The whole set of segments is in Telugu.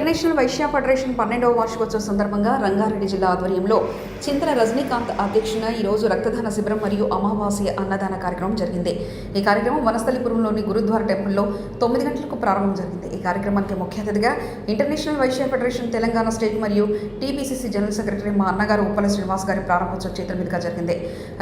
ఇంటర్నేషనల్ వైశ్య ఫెడరేషన్ పన్నెండవ వార్షికోత్సవ సందర్భంగా రంగారెడ్డి జిల్లా ఆధ్వర్యంలో చింతల రజనీకాంత్ అధ్యక్షున ఈరోజు రక్తదాన శిబిరం మరియు అమావాస్య అన్నదాన కార్యక్రమం జరిగింది. ఈ కార్యక్రమం వనస్థలిపురంలోని గురుద్వార టెంపుల్లో తొమ్మిది గంటలకు ప్రారంభం జరిగింది. ఈ కార్యక్రమానికి ముఖ్య అతిథిగా international Vaishya federation Telangana state మరియు టీపీసీసీ జనరల్ సెక్రటరీ మా అన్నగారు ఉప్పల శ్రీనివాస్ గారి ప్రారంభోత్సవ చేతుల మీదుగా జరిగింది.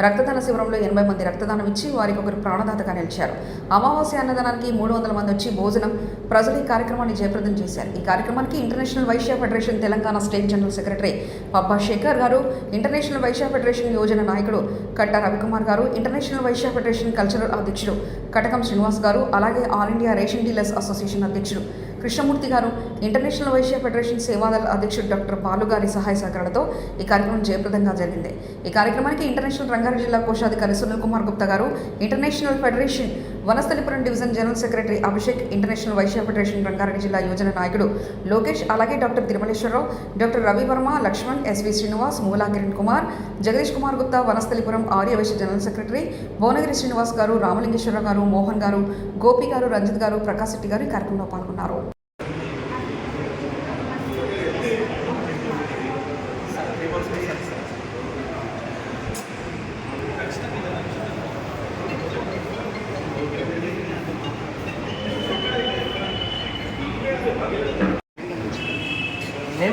రక్తదాన శిబిరంలో ఎనభై మంది రక్తదానం ఇచ్చి వారికి ఒకరు ప్రాణదాతగా నిలిచారు. అమావాస్య అన్నదానానికి మూడు వందల మంది వచ్చి భోజనం ప్రజలు ఈ కార్యక్రమాన్ని జయప్రదం చేశారు. ఈ కార్యక్రమానికి international Vaishya federation Telangana state general secretary Pabba Shekhar garu international Vaishya federation Yojana నాయకుడు కట్ట రవికుమార్ గారు ఇంటర్నేషనల్ వైశ్య ఫెడరేషన్ కల్చరల్ అధ్యక్షుడు కటకం శ్రీనివాస్ గారు అలాగే all India ration dealers association అధ్యక్షుడు కృష్ణమూర్తి గారు ఇంటర్నేషనల్ వైశ్య ఫెడరేషన్ సేవాదళ అధ్యక్షుడు డాక్టర్ బాలుగారి సహాయ సహకారాలతో ఈ కార్యక్రమం జయప్రదంగా జరిగింది. ఈ కార్యక్రమానికి ఇంటర్నేషనల్ రంగారెడ్డి జిల్లా కోశాధికారి Sunil Kumar Gupta garu international federation Vanasthalipuram division general secretary Abhishek international Vaishya federation Rangareddy జిల్లా యోజన నాయకుడు లోకేష్ అలాగే doctor Tirumaleswararao doctor Ravivarma Lakshman SV Srinivas Moola Kiran Kumar Jagadish Kumar Gupta Vanasthalipuram Arya Vaishya general secretary Bhuvanagiri Srinivas garu Ramalingeswararao garu Mohan గారు గోపి గారు రంజిత్ గారు ప్రకాశ్ రెడ్డి గారు ఈ కార్యక్రమంలో పాల్గొన్నారు.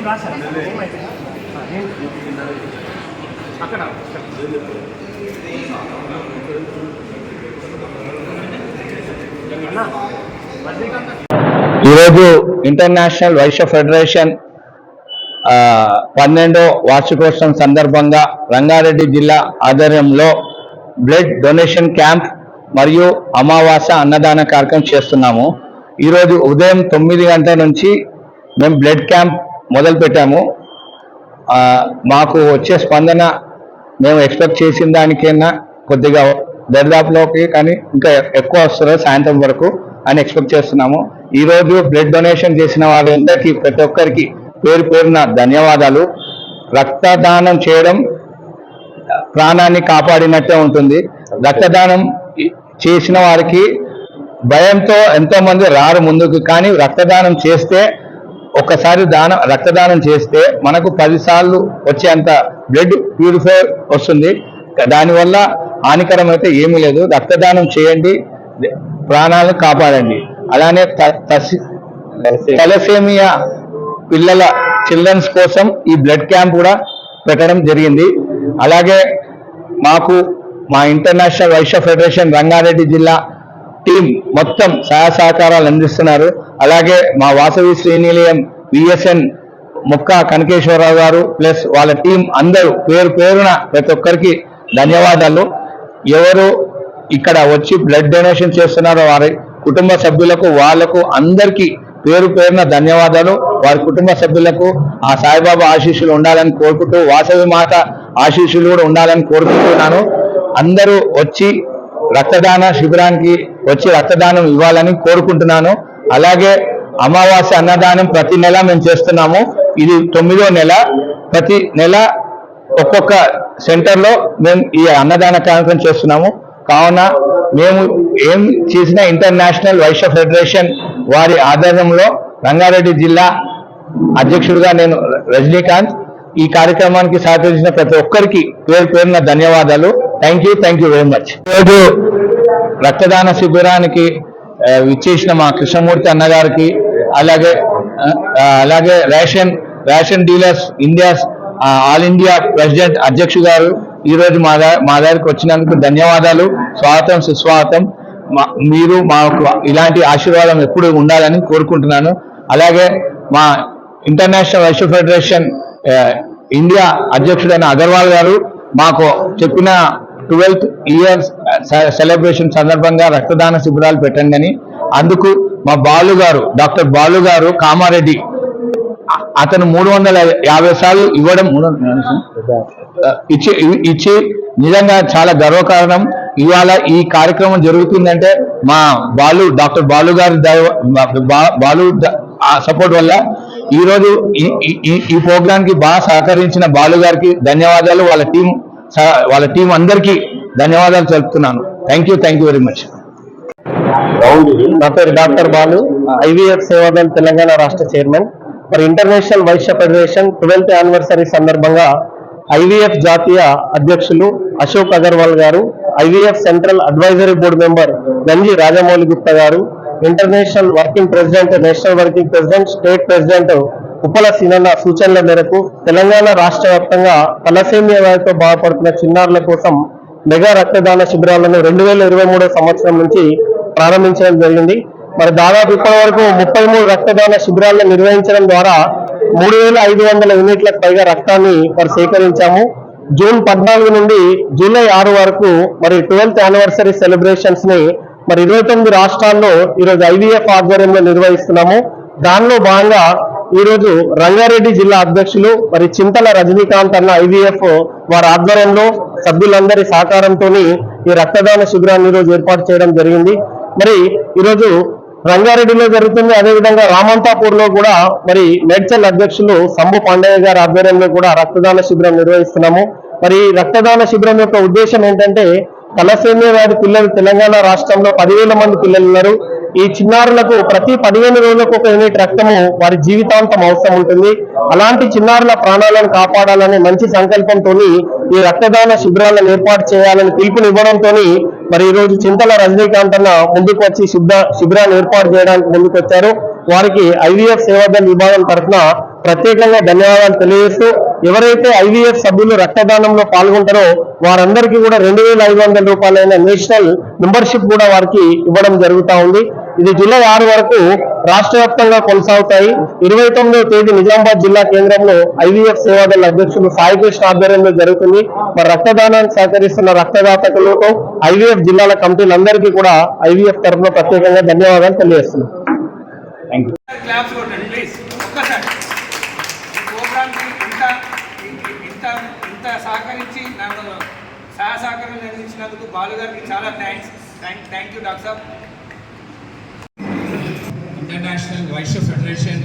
నేను అక్కడ ఈరోజు ఇంటర్నేషనల్ వైశ్య ఫెడరేషన్ పన్నెండో వార్షికోత్సవం సందర్భంగా రంగారెడ్డి జిల్లా ఆధ్వర్యంలో బ్లడ్ డొనేషన్ క్యాంప్ మరియు అమావాస అన్నదాన కార్యక్రమం చేస్తున్నాము. ఈరోజు ఉదయం తొమ్మిది గంటల నుంచి మేము బ్లడ్ క్యాంప్ మొదలు పెట్టాము. మాకు వచ్చే స్పందన మేము ఎక్స్పెక్ట్ చేసిన దానికైనా కొద్దిగా దరిదాపులోకి కానీ ఇంకా ఎక్కువ వస్తుంది సాయంత్రం వరకు అని ఎక్స్పెక్ట్ చేస్తున్నాము. ఈరోజు బ్లడ్ డొనేషన్ చేసిన వాళ్ళందరికీ ప్రతి ఒక్కరికి పేరు పేరున ధన్యవాదాలు. రక్తదానం చేయడం ప్రాణాన్ని కాపాడినట్టే ఉంటుంది. రక్తదానం చేసిన వారికి భయంతో ఎంతోమంది రారు ముందుకు కానీ రక్తదానం చేస్తే ఒక్కసారి దానం రక్తదానం చేస్తే మనకు పదిసార్లు వచ్చేంత బ్లడ్ ప్యూరిఫై వస్తుంది. దానివల్ల హానికరం అయితే ఏమీ లేదు. రక్తదానం చేయండి. ప్రాణాలను కాపాడండి. అలానే త- తసి- తలసేమియా పిల్లల చిల్డ్రన్స్ కోసం ఈ బ్లడ్ క్యాంప్ కూడా పెట్టడం జరిగింది. అలాగే మాకు మా ఇంటర్నేషనల్ వైశ్య ఫెడరేషన్ రంగారెడ్డి జిల్లా టీం మొత్తం సహాయ సహకారాలు అందిస్తున్నారు. అలాగే మా వాసవి శ్రీనిలయం విఎస్ఎన్ ముక్క కనకేశ్వరరావు గారు ప్లస్ వాళ్ళ టీం అందరూ పేరు పేరున ప్రతి ఒక్కరికి ధన్యవాదాలు. ఎవరు ఇక్కడ వచ్చి బ్లడ్ డొనేషన్ చేస్తున్నారో వారి కుటుంబ సభ్యులకు వాళ్ళకు అందరికీ పేరు పేరున ధన్యవాదాలు. వారి కుటుంబ సభ్యులకు ఆ సాయిబాబా ఆశీస్సులు ఉండాలని కోరుకుంటూ వాసవి మాత ఆశీస్సులు కూడా ఉండాలని కోరుకుంటున్నాను. అందరూ వచ్చి రక్తదాన శిబిరానికి వచ్చి రక్తదానం ఇవ్వాలని కోరుకుంటున్నాను. అలాగే అమావాస్య అన్నదానం ప్రతి నెల మేము చేస్తున్నాము. ఇది తొమ్మిదో నెల. ప్రతి నెల ఒక్కొక్క సెంటర్లో మేము ఈ అన్నదాన కార్యక్రమం చేస్తున్నాము. కావున మేము ఏం చేసిన ఇంటర్నేషనల్ వైశ్య ఫెడరేషన్ వారి ఆధ్వర్యంలో రంగారెడ్డి జిల్లా అధ్యక్షుడిగా నేను రజనీకాంత్ ఈ కార్యక్రమానికి సహకరించిన ప్రతి ఒక్కరికి పేరు పేరున ధన్యవాదాలు. Thank you thank you very much ఈరోజు రక్తదాన శిబిరానికి విచ్చేసిన ఇచ్చేసిన మా కృష్ణమూర్తి అన్నగారికి అలాగే అలాగే ration ration dealers India's all India president అధ్యక్షుడు గారు ఈరోజు మా మా దగ్గరికి వచ్చినందుకు ధన్యవాదాలు. స్వాగతం సుస్వాగతం. మీరు మాకు ఇలాంటి ఆశీర్వాదం ఎప్పుడు ఉండాలని కోరుకుంటున్నాను. అలాగే మా ఇంటర్నేషనల్ వైశ్య ఫెడరేషన్ ఇండియా అధ్యక్షుడైన అగర్వాల్ గారు మాకు చెప్పిన ట్వెల్త్ ఇయర్ సెలబ్రేషన్ సందర్భంగా రక్తదాన శిబిరాలు పెట్టండి అని. అందుకు మా బాలు గారు డాక్టర్ బాలు గారు కామారెడ్డి అతను మూడు వందల యాభై సార్లు ఇవ్వడం మూడు ఇచ్చి ఇచ్చి నిజంగా చాలా గర్వకారణం. ఇవాళ ఈ కార్యక్రమం జరుగుతుందంటే మా బాలు డాక్టర్ బాలు గారి బాలు ఆ సపోర్ట్ వల్ల ఈరోజు ఈ- ఈ- ప్రోగ్రామ్కి బాగా సహకరించిన బాలు గారికి ధన్యవాదాలు. వాళ్ళ టీం వాళ్ళ టీం అందరికీ ధన్యవాదాలు తెలుపుతున్నాను. Thank you thank you very much నా పేరు డాక్టర్ బాలు. ఐవీఎఫ్ సేవాదల్ తెలంగాణ రాష్ట్ర చైర్మన్. మరి international Vaishya federation twelfth anniversary సందర్భంగా ఐవీఎఫ్ జాతీయ అధ్యక్షులు Ashok Agarwal garu IVF central advisory board member Ganji Rajamouli Gupta garu international working president national working president state president Uppala సీనన్న సూచనల మేరకు తెలంగాణ రాష్ట్ర వ్యాప్తంగా తలసేమియా వ్యాధితో బాధపడుతున్న చిన్నారుల కోసం మెగా రక్తదాన శిబిరాలను రెండు వేల ఇరవై మూడో సంవత్సరం నుంచి ప్రారంభించడం జరిగింది. మరి దాదాపు ఇప్పటి వరకు ముప్పై మూడు రక్తదాన శిబిరాలను నిర్వహించడం ద్వారా మూడు వేల ఐదు వందల యూనిట్లకు పైగా రక్తాన్ని మరి సేకరించాము. జూన్ పద్నాలుగు నుండి జూలై ఆరు వరకు మరి ట్వెల్త్ యానివర్సరీ సెలబ్రేషన్స్ని మరి ఇరవై తొమ్మిది రాష్ట్రాల్లో ఈరోజు ఐవీఎఫ్ ఆధ్వర్యంలో నిర్వహిస్తున్నాము. దానిలో భాగంగా ఈరోజు రంగారెడ్డి జిల్లా అధ్యక్షులు మరి చింతల రజనీకాంత్ అన్న ఐవీఎఫ్ వారి ఆధ్వర్యంలో సభ్యులందరి సహకారంతో ఈ రక్తదాన శిబిరాన్ని ఈరోజు రోజు ఏర్పాటు చేయడం జరిగింది. మరి ఈరోజు రంగారెడ్డిలో జరుగుతుంది. అదేవిధంగా రామంతాపూర్లో కూడా మరి మేడ్చల్ అధ్యక్షులు సంభు పాండయ్య గారి ఆధ్వర్యంలో కూడా రక్తదాన శిబిరం నిర్వహిస్తున్నాము. మరి రక్తదాన శిబిరం యొక్క ఉద్దేశం ఏంటంటే తలసేమియా వ్యాధి పిల్లలు తెలంగాణ రాష్ట్రంలో పదివేల మంది పిల్లలు ఉన్నారు. ఈ చిన్నారులకు ప్రతి పదిహేను రోజులకు ఒక యూనిట్ రక్తము వారి జీవితాంతం అవసరం ఉంటుంది. అలాంటి చిన్నారుల ప్రాణాలను కాపాడాలనే మంచి సంకల్పంతో ఈ రక్తదాన శిబిరాలను ఏర్పాటు చేయాలని పిలుపునివ్వడంతో మరి ఈ రోజు చింతల రజనీకాంత్ అన్న ముందుకు వచ్చి శిబిర శిబిరాన్ని ఏర్పాటు చేయడానికి ముందుకు వచ్చారు వారికి ఐవీఎఫ్ సేవాదళ విభాగం తరఫున ప్రత్యేకంగా ధన్యవాదాలు తెలియజేస్తూ ఎవరైతే ఐవీఎఫ్ సభ్యులు రక్తదానంలో పాల్గొంటారో వారందరికీ కూడా రెండు వేల ఐదు వందల రూపాయలైన నేషనల్ మెంబర్షిప్ కూడా వారికి ఇవ్వడం జరుగుతా ఉంది. ఇది జూలై ఆరు వరకు రాష్ట్ర వ్యాప్తంగా కొనసాగుతాయి. ఇరవై తొమ్మిదవ తేదీ నిజామాబాద్ జిల్లా కేంద్రంలో ఐవీఎఫ్ సేవాదళ అధ్యక్షులు సాయికృష్ణ ఆధ్వర్యంలో జరుగుతుంది. మరి రక్తదానానికి సహకరిస్తున్న రక్తదాతకులకు ఐవీఎఫ్ జిల్లాల కమిటీలందరికీ కూడా ఐవీఎఫ్ తరఫున ప్రత్యేకంగా ధన్యవాదాలు తెలియజేస్తున్నాం థ్యాంక్ యూ క్లాప్స్ కొట్టండి ప్లీజ్ ఒక్కసారి ఈ ప్రోగ్రామ్కి ఇంత ఇంత ఇంత సహకరించి నన్ను సహ సహకారం అందించినందుకు బాలు గారికి చాలా thanks thank thank you doctor saab. International Vaishya federation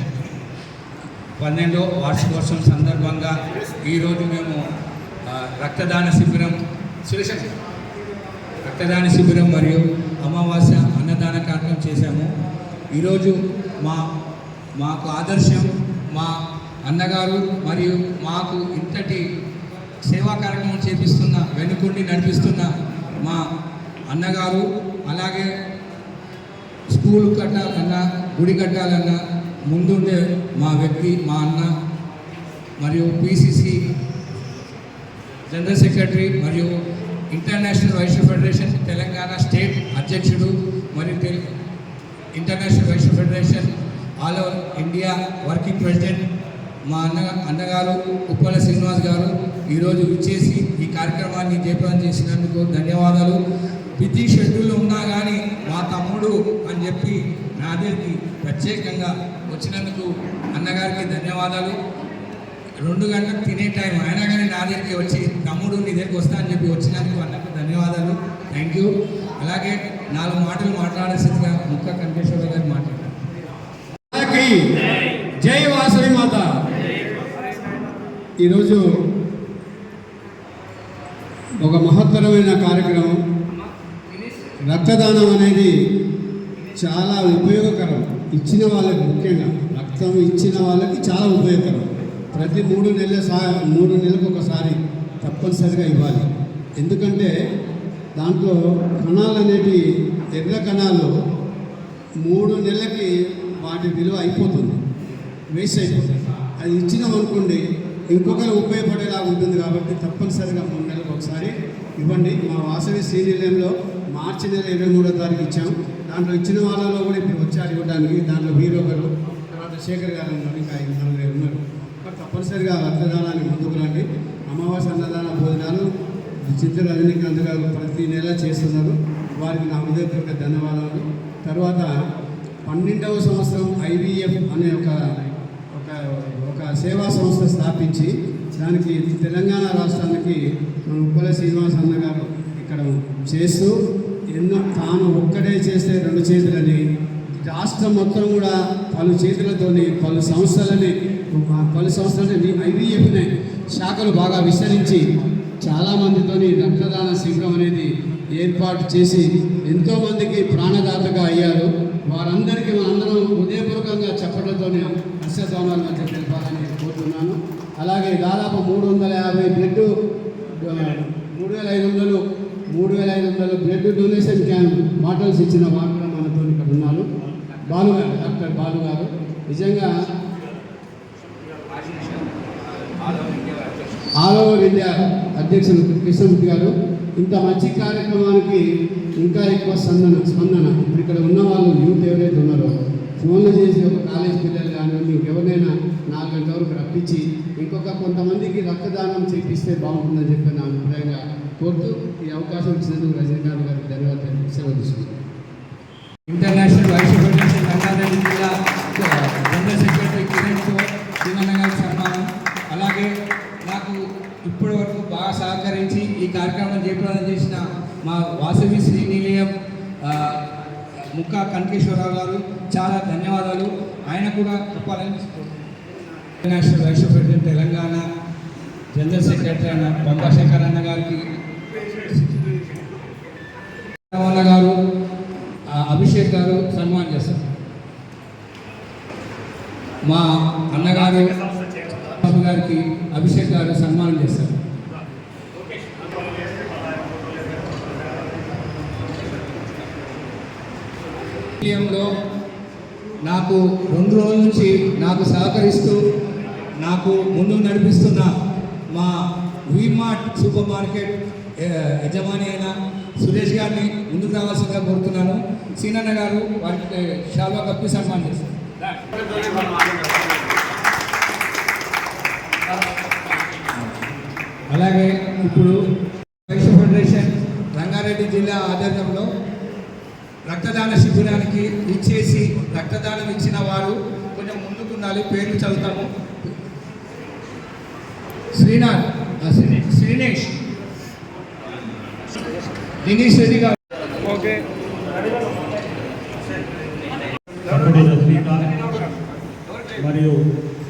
పన్నెండో వార్షికోత్సవం సందర్భంగా ఈరోజు మేము రక్తదాన శిబిరం సురేష్ రక్తదాన శిబిరం మరియు అమావాస్య అన్నదాన కార్యక్రమం చేశాము. ఈరోజు మా మాకు ఆదర్శం మా అన్నగారు మరియు మాకు ఇంతటి సేవా కార్యక్రమం చేపిస్తున్న వెనుకుండి నడిపిస్తున్న మా అన్నగారు అలాగే స్కూల్ కట్టాలన్నా గుడి కట్టాలన్నా ముందుండే మా వ్యక్తి మా అన్న మరియు పిసిసి జనరల్ సెక్రటరీ మరియు international Vaishya federation Telangana state అధ్యక్షుడు మరియు international Vaishya federation all over India working president మా అన్న అన్నగారు ఉప్పల శ్రీనివాస్ గారు ఈరోజు విచ్చేసి ఈ కార్యక్రమాన్ని జయప్రదం చేసినందుకు ధన్యవాదాలు. బిజీ షెడ్యూల్ ఉన్నా కానీ మా తమ్ముడు అని చెప్పి నా దగ్గరికి ప్రత్యేకంగా వచ్చినందుకు అన్నగారికి ధన్యవాదాలు. రెండు గంటలకు తినే టైం అయినా కానీ నా దగ్గరికి వచ్చి తమ్ముడు నీ దగ్గరికి వస్తా అని చెప్పి వచ్చినందుకు అన్నకు ధన్యవాదాలు. Thank you. అలాగే నాలుగు మాటలు మాట్లాడాల్సిందిగా ముక్క వెంకటేశ్వర గారు మాట్లాడారు. జై జై వాసవి మాత. ఈరోజు ఒక మహత్తరమైన కార్యక్రమం. రక్తదానం అనేది చాలా ఉపయోగకరం. ఇచ్చిన వాళ్ళకి ముఖ్యంగా. రక్తం ఇచ్చిన వాళ్ళకి చాలా ఉపయోగకరం. ప్రతి మూడు నెలల సా మూడు నెలలకు ఒకసారి తప్పనిసరిగా ఇవ్వాలి. ఎందుకంటే దాంట్లో కణాలు అనేవి ఎర్ర కణాలు మూడు నెలలకి వాటి విలువ అయిపోతుంది. వేస్ట్ అయిపోతుంది. అది ఇచ్చినాం అనుకోండి ఇంకొకరు ఉపయోగపడేలా ఉంటుంది కాబట్టి తప్పనిసరిగా మూడు నెలలకు ఒకసారి ఇవ్వండి. మా వాసవి శ్రీనిలయంలో మార్చి నెల ఇరవై మూడో తారీఖు ఇచ్చాము దాంట్లో ఇచ్చిన వాళ్ళలో కూడా ఇప్పుడు వచ్చారు ఇవ్వడానికి. దాంట్లో మీరు ఒకరు తర్వాత శేఖర్ గారు ఉన్నారు ఇంకా ఐదు నలుగురు ఉన్నారు. తప్పనిసరిగా రక్తదానానికి ముందుకు రండి. అమావాస్య అన్నదాన భోజనాలు చిత్ర రజనీకాంత్ గారు ప్రతి నెల చేస్తున్నారు. వారికి నా హృదయపూర్వక ధన్యవాదాలు. తర్వాత పన్నెండవ సంవత్సరం ఐవీఎఫ్ అనే ఒక ఒక సేవా సంస్థ స్థాపించి దానికి తెలంగాణ రాష్ట్రానికి మన ఉప్పల శ్రీనివాస్ అన్న గారు ఇక్కడ చేస్తూ ఎన్నో తాను ఒక్కడే చేస్తే రెండు చేతులని రాష్ట్రం మొత్తం కూడా పలు చేతులతోని పలు సంస్థలని పలు సంస్థలని ఐవీఎఫ్ని శాఖలు బాగా విస్తరించి చాలామందితోని రక్తదాన శిబిరం అనేది ఏర్పాటు చేసి ఎంతోమందికి ప్రాణదాతగా అయ్యారు. వారందరికీ మన చెప్పడంతోనే హర్షధ్వానాల మధ్య తెలపాలని కోరుతున్నాను. అలాగే దాదాపు మూడు వందల యాభై బ్లడ్ మూడు వేల ఐదు వందలు మూడు వేల ఐదు వందలు బ్లడ్ డొనేషన్ క్యాంప్ బాటిల్స్ ఇచ్చిన వారు కూడా మనతో ఇక్కడ ఉన్నారు. బాలు గారు డాక్టర్ బాలు గారు నిజంగా ఆల్ ఓవర్ ఇండియా అధ్యక్షులు కృష్ణమూర్తి గారు ఇంత మంచి కార్యక్రమానికి ఇంకా ఎక్కువ స్పందన స్పందన. ఇప్పుడు ఇక్కడ ఉన్న వాళ్ళు యూత్ ఎవరైతే ఉన్నారో ఫోన్లు చేసి ఒక కాలేజ్ పిల్లలు కానివ్వండి ఇంకెవరైనా నాలుగు గంటల వరకు రప్పించి ఇంకొక కొంతమందికి రక్తదానం చేపిస్తే బాగుంటుందని చెప్పి నా అభిప్రాయంగా కోరుతూ ఈ అవకాశం ఇచ్చినందుకు రజనీకాంత్ గారికి ధన్యవాదాలు. సెలవు ఇంటర్నేషనల్ వైశ్య ఫెడరేషన్ రంగారెడ్డి జిల్లా జనరల్ సెక్రటరీ సన్మానం అలాగే నాకు ఇప్పటి వరకు బాగా సహకరించి ఈ కార్యక్రమం జయప్రదం చేసిన మా వాసవి శ్రీ నిలయం ముక్కా కనకేశ్వరరావు గారు చాలా ధన్యవాదాలు. ఆయన కూడా చెప్పాలని international vice president Telangana general secretary అన్న బొంబాశేఖర్ అన్న గారికి గారు అభిషేక్ గారు సన్మానం చేస్తారు. మా అన్నగారు గారికి అభిషేక్ గారు సన్మానం చేస్తారు లో నాకు రెండు రోజుల నుంచి నాకు సహకరిస్తూ నాకు ముందు నడిపిస్తున్న మా వీమార్ట్ సూపర్ మార్కెట్ యజమాని అయిన సురేష్ గారిని ముందుకు రావాల్సిందిగా కోరుతున్నాను. సీనన్న గారు వారికి షాల్వా కప్పి సన్మానం చేస్తారు. అలాగే ఇప్పుడు వైశ్య ఫెడరేషన్ రంగారెడ్డి జిల్లా ఆధ్వర్యంలో రక్తదాన శిబిరానికి ఇచ్చేసి రక్తదానం ఇచ్చిన వారు కొంచెం ముందుకుండాలి పేర్లు చదువుతాము. శ్రీనాథ్ శ్రీనేష్. దినేష్ రెడ్డి గారు. తమ్ముడు రజనీకాంత్ మరియు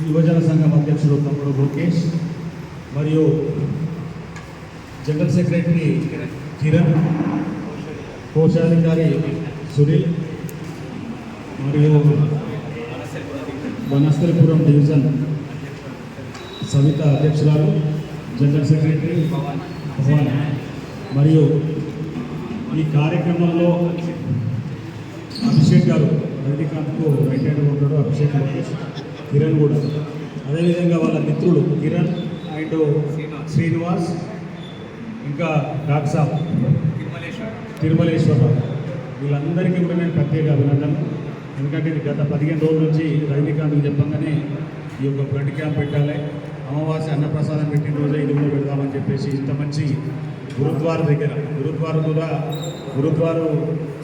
యువజన సంఘం అధ్యక్షుడు తమ్ముడు లోకేష్ మరియు జనరల్ సెక్రటరీ కిరణ్ కోశాధికారి సునీల్ మరియు వనస్థలిపురం డివిజన్ సవిత అధ్యక్షురాలు జనరల్ సెక్రటరీ భవాన్ మరియు ఈ కార్యక్రమంలో అభిషేక్ గారు రజనీకాంత్కు రైట్ హ్యాండ్ ఉంటాడు అభిషేక్ కిరణ్ కూడా. అదేవిధంగా వాళ్ళ మిత్రులు కిరణ్ అండ్ శ్రీనివాస్ ఇంకా డాక్సాబ్. తిరుమలేశ్వరరావు వీళ్ళందరికీ కూడా నేను ప్రత్యేక అభినందనలు. ఎందుకంటే గత పదిహేను రోజుల నుంచి రజనీకాంత్కి చెప్పంగానే ఈ యొక్క బ్లడ్ క్యాంప్ పెట్టాలి. అమావాస్య అన్నప్రసాదం పెట్టిన రోజే ఇది కూడా పెడదామని చెప్పేసి ఇంత మంచి గురుద్వార దగ్గర గురుద్వార కూడా గురుద్వార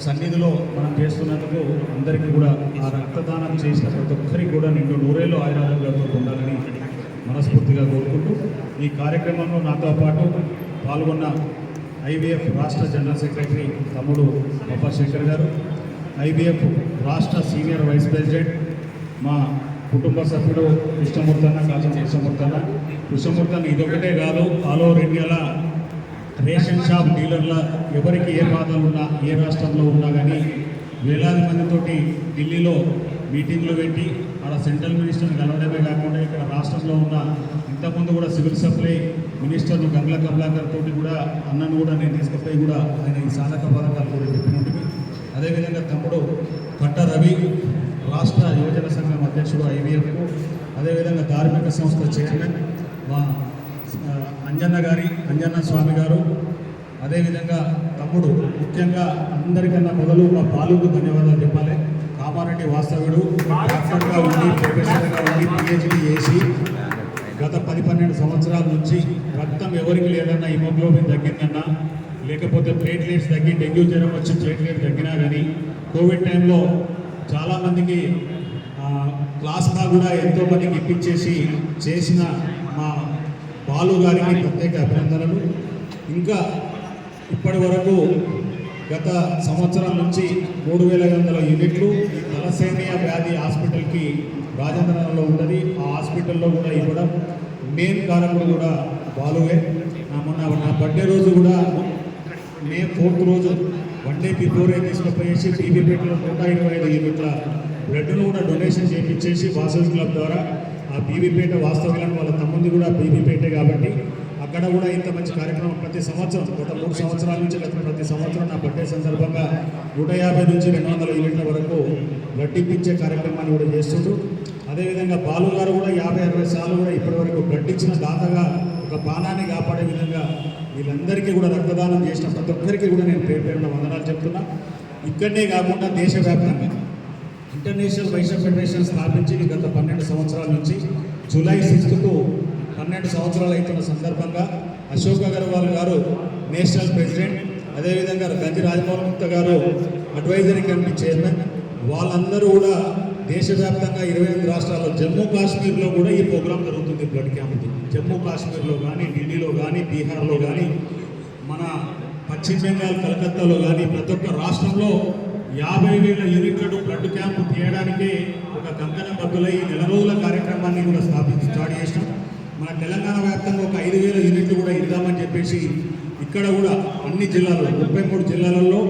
సన్నిధిలో మనం చేస్తున్నందుకు అందరికీ కూడా ఆ రక్తదానం చేసిన ప్రతి ఒక్కరికి కూడా నిన్ను నూరేళ్ళు ఆయురాలుగా ఉండాలని మనస్ఫూర్తిగా కోరుకుంటూ ఈ కార్యక్రమంలో నాతో పాటు పాల్గొన్న ఐవీఎఫ్ రాష్ట్ర జనరల్ సెక్రటరీ తమ్ముడు బొప్ప శంకర్ గారు ఐబీఎఫ్ రాష్ట్ర సీనియర్ వైస్ ప్రెసిడెంట్ మా కుటుంబ సభ్యుడు కృష్ణమూర్తన్న కాసం కృష్ణమూర్తన్న. కృష్ణమూర్తన్న ఇదొకటే కాదు ఆల్ ఓవర్ ఇండియాలో రేషన్ షాప్ డీలర్ల ఎవరికి ఏ బాధలు ఉన్నా ఏ రాష్ట్రంలో ఉన్నా కానీ వేలాది మందితోటి ఢిల్లీలో మీటింగ్లు పెట్టి ఆడ సెంట్రల్ మినిస్టర్ని కలవడమే కాకుండా ఇక్కడ రాష్ట్రంలో ఉన్న ఇంతకుముందు కూడా సివిల్ సప్లై మినిస్టర్ను గంగ్ల కమలాకర్ తోటి కూడా అన్నను కూడా నేను తీసుకుపోయి కూడా ఆయన ఈ సాధక పథకాలు అదేవిధంగా తమ్ముడు పట్ట రవి రాష్ట్ర యువజన సంఘం అధ్యక్షుడు ఐవీఎఫ్ అదేవిధంగా ధార్మిక సంస్థ చైర్మన్ మా అంజన్న గారి అంజన్న స్వామి గారు. అదేవిధంగా తమ్ముడు ముఖ్యంగా అందరికన్నా మొదలు మా పాలుకు ధన్యవాదాలు చెప్పాలి. కామారెడ్డి వాస్తవ్యుడు డాక్టర్గా ఉండి ప్రొఫెసర్గా ఉండి పిహెచ్డి చేసి గత పది పన్నెండు సంవత్సరాల నుంచి రక్తం ఎవరికి లేదన్నా హిమోగ్లోబిన్ తగ్గిందన్నా లేకపోతే ప్లేట్లెట్స్ తగ్గి డెంగ్యూ జ్వరం వచ్చి ప్లేట్లెట్ తగ్గినా కానీ కోవిడ్ టైంలో చాలామందికి క్లాస్గా కూడా ఎంతో మందికి ఇప్పించేసి చేసిన మా బాలు గారికి ప్రత్యేక అభినందనలు. ఇంకా ఇప్పటి వరకు గత సంవత్సరం నుంచి మూడు వేల ఐదు వందల యూనిట్లు తలసేమియా వ్యాధి హాస్పిటల్కి రాజేంద్రనగర్లో ఉన్నది. ఆ హాస్పిటల్లో కూడా ఇవ్వడం మెయిన్ కారణం కూడా బాలువే. నా మొన్న నా బర్త్డే రోజు కూడా మే ఫోర్త్ రోజు వన్ డే బిఫోర్ తీసుకుపోయేసి బీబీపేటలో నూట ఇరవై ఐదు యూనిట్ల బ్లడ్ను కూడా డొనేషన్ చేయించేసి వాసల్స్ క్లబ్ ద్వారా ఆ బీబీపేట వాస్తవ్యాలను వాళ్ళ తమ్ముంది కూడా బీబీపేటే కాబట్టి అక్కడ కూడా ఇంత మంచి కార్యక్రమం ప్రతి సంవత్సరం గత మూడు సంవత్సరాల నుంచి గత ప్రతి సంవత్సరం నా బర్త్డే సందర్భంగా నూట యాభై నుంచి రెండు వందల యూనిట్ల వరకు బ్లడ్ ఇప్పించే కార్యక్రమాన్ని కూడా చేస్తుండ్రు. అదేవిధంగా బాలు గారు కూడా యాభై అరవై సార్లు కూడా ఇప్పటివరకు బ్లడ్ ఇచ్చిన దాతగా ఒక ప్రాణాన్ని కాపాడే విధంగా వీళ్ళందరికీ కూడా రక్తదానం చేసిన ప్రతి ఒక్కరికి కూడా నేను పేరు పేరున వందనాలు చెప్తున్నా. ఇక్కడనే కాకుండా దేశవ్యాప్తంగా ఇంటర్నేషనల్ వైశ్య ఫెడరేషన్ స్థాపించి గత పన్నెండు సంవత్సరాల నుంచి. జూలై సిక్స్త్కు పన్నెండు సంవత్సరాలు అవుతున్న సందర్భంగా అశోక్ అగర్వాల్ గారు నేషనల్ ప్రెసిడెంట్ అదేవిధంగా గంజి రాజమోహన్ గుప్తా గారు అడ్వైజరీ కమిటీ చైర్మన్ వాళ్ళందరూ కూడా దేశవ్యాప్తంగా ఇరవై ఎనిమిది రాష్ట్రాల్లో జమ్మూ కాశ్మీర్లో కూడా ఈ ప్రోగ్రాం జరుగుతుంది బ్లడ్ క్యాంప్ది జమ్మూ కాశ్మీర్లో కానీ ఢిల్లీలో కానీ బీహార్లో కానీ మన పశ్చిమ బెంగాల్ కలకత్తాలో కానీ ప్రతి ఒక్క రాష్ట్రంలో యాభై వేల యూనిట్లను బ్లడ్ క్యాంపు తీయడానికి ఒక కంకణ బద్దులై నెల రోజుల కార్యక్రమాన్ని కూడా స్థాపించి స్టార్ట్ చేసినాం. మన తెలంగాణ వ్యాప్తంగా ఒక ఐదు వేల యూనిట్లు కూడా ఇద్దామని చెప్పేసి ఇక్కడ కూడా అన్ని జిల్లాల్లో ముప్పై మూడు జిల్లాలలో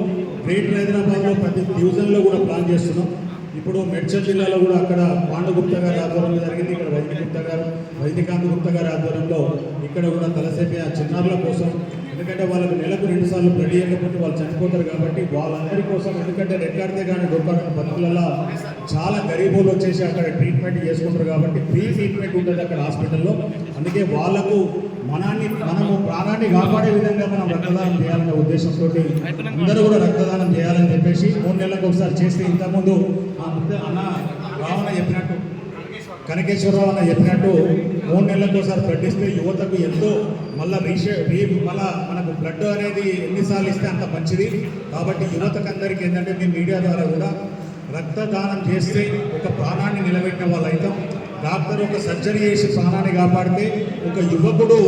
గ్రేటర్ హైదరాబాద్లో ప్రతి డివిజన్లో కూడా ప్లాన్ చేస్తున్నాం. ఇప్పుడు మెడ్చల్ జిల్లాలో కూడా అక్కడ పాండుగుప్త గారి ఆధ్వర్యంలో జరిగింది. ఇక్కడ వైద్యగుప్త గారు రజనీకాంత్ గుప్త గారి ఆధ్వర్యంలో ఇక్కడ కూడా తలసేపి ఆ చిన్నారుల కోసం ఎందుకంటే వాళ్ళకు నెలకు రెండు సార్లు బ్లడ్ ఇవ్వకపోతే వాళ్ళు చనిపోతారు కాబట్టి వాళ్ళందరి కోసం ఎందుకంటే రెక్కాడితే కానీ డొక్కాడని పనులలో చాలా గరీబులు వచ్చేసి అక్కడ ట్రీట్మెంట్ చేసుకుంటారు కాబట్టి ఫ్రీ ట్రీట్మెంట్ ఉంటుంది అక్కడ హాస్పిటల్లో. అందుకే వాళ్ళకు మనాన్ని మనము ప్రాణాన్ని కాపాడే విధంగా మనం రక్తదానం చేయాలనే ఉద్దేశంతో అందరూ కూడా రక్తదానం చేయాలని చెప్పేసి మూడు నెలలకు ఒకసారి చేస్తే ఇంతకుముందు మా ముద్ద అన్న రావణ చెప్పినట్టు కనకేశ్వరరావు అన్న చెప్పినట్టు మూడు నెలలకు ఒకసారి బ్లడ్ ఇస్తే యువతకు ఎంతో మళ్ళీ రీషే రీ మళ్ళా మనకు బ్లడ్ అనేది ఎన్నిసార్లు ఇస్తే అంత మంచిది. కాబట్టి యువతకు అందరికీ ఏంటంటే మీ మీడియా ద్వారా కూడా రక్తదానం చేస్తే ఒక ప్రాణాన్ని నిలబెట్టిన వాళ్ళు అయితే డాక్టర్ ఒక సర్జరీ చేసి ప్రాణాన్ని కాపాడితే ఒక యువకుడు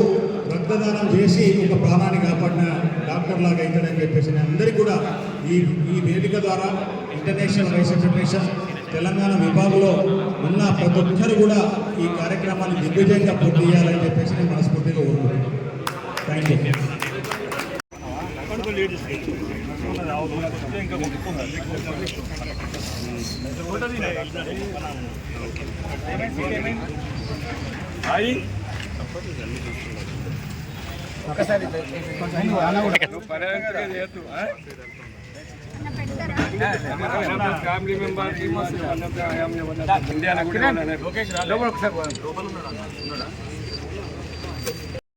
రక్తదానం చేసి ఒక ప్రాణాన్ని కాపాడిన డాక్టర్ లాగా అవుతాడని చెప్పేసి అందరికీ కూడా ఈ ఈ వేదిక ద్వారా ఇంటర్నేషనల్ వైస్ ఫెడరేషన్ తెలంగాణ విభాగంలో ఉన్న ప్రతి ఒక్కరు కూడా ఈ కార్యక్రమాన్ని దిగ్విజయంగా పూర్తి చేయాలని చెప్పేసి నేను మనస్ఫూర్తిగా కోరుకుంటున్నాను. Thank you family member India లోపల ఒకసారి